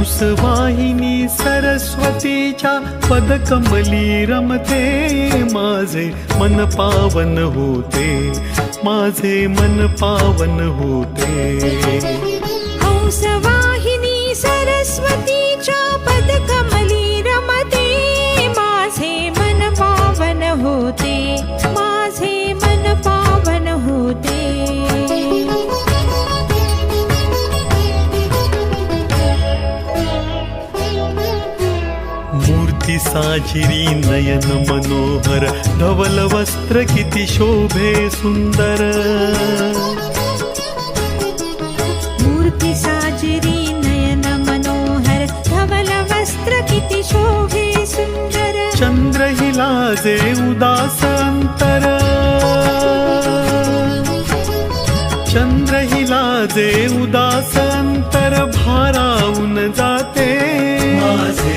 हंसवाहिनी सरस्वती च्या पदकमली रमते माझे मन पावन होते माझे मन पावन होते हंसवाहिनी सरस्वती साजिरी नयन मनोहर धवल वस्त्र किती शोभे सुंदर मूर्ती साजिरी नयन मनोहर धवल वस्त्र किती शोभे सुंदर चंद्र हिलाजे उदास अंतर चंद्र हिलाजे उदास अंतर भारावून जाते माझे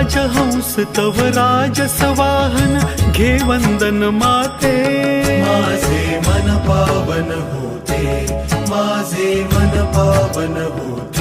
राज हंस तव राज सवाहन घे वंदन माते माझे मन पावन होते माझे मन पावन होते